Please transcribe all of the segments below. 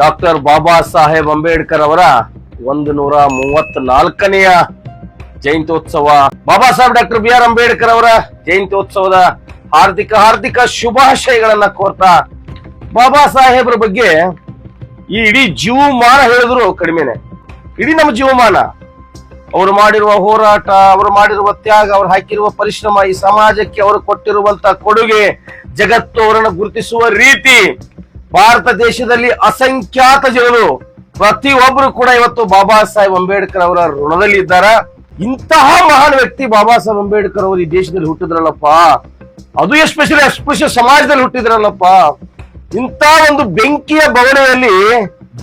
doctor ಬಾಬಾ ಸಾಹೇಬ್ ಅಂಬೇಡ್ಕರ್ ಅವರ ಒಂದು ನೂರ ಮೂವತ್ನಾಲ್ಕನೆಯ ಜಯಂತ್ಯೋತ್ಸವ Baba Saheb doctor B R Ambedkar ಅವರ ಜಯಂತ್ಯೋತ್ಸವದ ಹಾರ್ದಿಕ ಹಾರ್ದಿಕ ಶುಭಾಶಯಗಳನ್ನ ಕೋರ್ತಾ ಬಾಬಾ ಸಾಹೇಬ್ರ ಬಗ್ಗೆ ಈ ಇಡೀ ಜೀವಮಾನ ಹೇಳಿದ್ರು ಕಡಿಮೆನೆ ಇಡೀ ನಮ್ಮ ಜೀವಮಾನ ಅವರು ಮಾಡಿರುವ ಹೋರಾಟ ಅವರು ಮಾಡಿರುವ ತ್ಯಾಗ ಅವರು ಹಾಕಿರುವ ಪರಿಶ್ರಮ ಈ ಸಮಾಜಕ್ಕೆ ಅವರು ಕೊಟ್ಟಿರುವಂತ ಕೊಡುಗೆ ಜಗತ್ತು ಅವರನ್ನು ಗುರುತಿಸುವ ರೀತಿ ಭಾರತ ದೇಶದಲ್ಲಿ ಅಸಂಖ್ಯಾತ ಜನರು ಪ್ರತಿಯೊಬ್ಬರು ಕೂಡ ಇವತ್ತು ಬಾಬಾ ಸಾಹೇಬ್ ಅಂಬೇಡ್ಕರ್ ಅವರ ಋಣದಲ್ಲಿ ಇದ್ದಾರ ಇಂತಹ ಮಹಾನ್ ವ್ಯಕ್ತಿ ಬಾಬಾ ಸಾಹೇಬ್ ಅಂಬೇಡ್ಕರ್ ಅವರು ಈ ದೇಶದಲ್ಲಿ ಹುಟ್ಟಿದ್ರಲ್ಲಪ್ಪ ಅದು ಎಸ್ಪೆಷಲಿ ಎಸ್ಪೆಷಲ್ ಸಮಾಜದಲ್ಲಿ ಹುಟ್ಟಿದ್ರಲ್ಲಪ್ಪ ಇಂತಹ ಒಂದು ಬೆಂಕಿಯ ಬವಣೆಯಲ್ಲಿ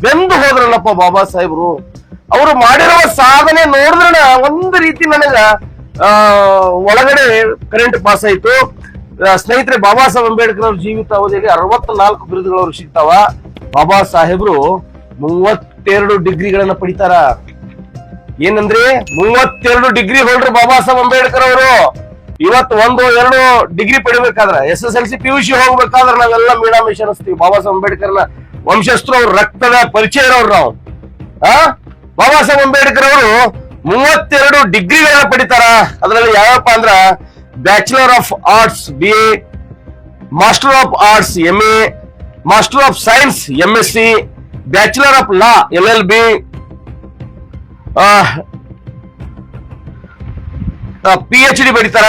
ಬೆಂದು ಹೋದ್ರಲ್ಲಪ್ಪ ಬಾಬಾ ಸಾಹೇಬ್ರು ಅವರು ಮಾಡಿರುವ ಸಾಧನೆ ನೋಡಿದ್ರೆ ಒಂದು ರೀತಿ ನನಗ ಒಳಗಡೆ ಕರೆಂಟ್ ಪಾಸ್ ಆಯ್ತು ಸ್ನೇಹಿತರೆ ಬಾಬಾ ಸಾಹೇಬ್ ಅಂಬೇಡ್ಕರ್ ಅವ್ರ ಜೀವಿತಾವಧಿಯಲ್ಲಿ ಅರವತ್ನಾಲ್ಕು ಬಿರುದುಗಳು ಅವ್ರಿಗೆ ಸಿಗ್ತಾವ ಬಾಬಾ ಸಾಹೇಬ್ರು ಮೂವತ್ತೆರಡು ಡಿಗ್ರಿಗಳನ್ನ ಪಡಿತಾರ ಏನಂದ್ರೆ ಮೂವತ್ತೆರಡು ಡಿಗ್ರಿ ಹೋಲ್ಡರ್ ಬಾಬಾ ಸಾಹೇಬ್ ಅಂಬೇಡ್ಕರ್ ಅವರು ಇವತ್ತು ಒಂದು ಎರಡು degree ಪಡಿಬೇಕಾದ್ರೆ S S L C P U C ಹೋಗ್ಬೇಕಾದ್ರೆ ನಾವೆಲ್ಲ ಮಿಷನ್ ಅನಿಸ್ತೀವಿ ಬಾಬಾ ಸಾಹೇಬ್ ಅಂಬೇಡ್ಕರ್ನ ವಂಶಸ್ಥರು ಅವ್ರ ರಕ್ತದ ಪರಿಚಯ ಇರೋರು ನಾವು ಆ ಬಾಬಾ ಸಾಹೇಬ್ ಅಂಬೇಡ್ಕರ್ ಅವರು ಮೂವತ್ತೆರಡು ಡಿಗ್ರಿಗಳನ್ನ ಪಡಿತಾರ ಅದ್ರಲ್ಲಿ ಯಾವಪ್ಪ ಅಂದ್ರ bachelor of arts B A master of arts M A master of science M S C bachelor of law L L B P H D ಪಡಿತಾರ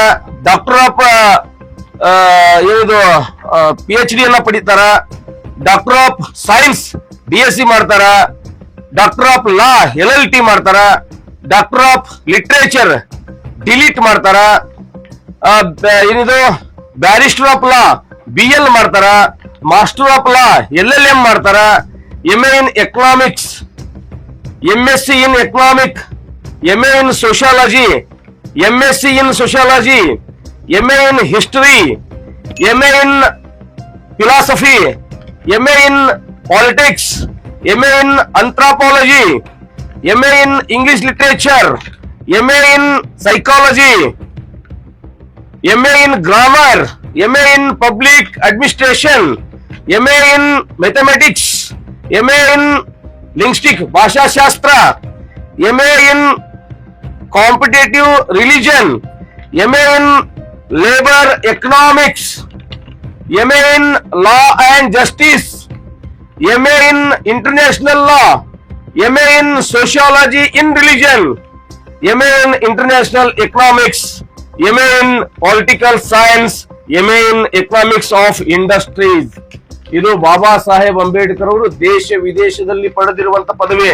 doctor of ಇದು ಪಿ ಎಚ್ ಡಿ ಅನ್ನ ಪಡಿತಾರ doctor of science B S C ಮಾಡ್ತಾರ doctor of law L L T ಮಾಡ್ತಾರ doctor of literature D Litt ಮಾಡ್ತಾರ ಏನಿದು barrister of law B L ಮಾಡ್ತಾರ master of law L L M ಮಾಡ್ತಾರ M A in economics M S C in economic M A in sociology M S C in sociology M A in history M A in philosophy M A in politics M A in anthropology M A in English literature M in psychology MA in Grammar, MA in Public Administration, MA in Mathematics, MA in Linguistic Bhasha Shastra, MA in Competitive Religion, MA in Labor Economics, MA in Law and Justice, MA in International Law, MA in Sociology in Religion, MA in International Economics, M A in political science M A in economics of industries ಇದು ಬಾಬಾ ಸಾಹೇಬ್ ಅಂಬೇಡ್ಕರ್ ಅವರು ದೇಶ ವಿದೇಶದಲ್ಲಿ ಪಡೆದಿರುವಂತಹ ಪದವಿ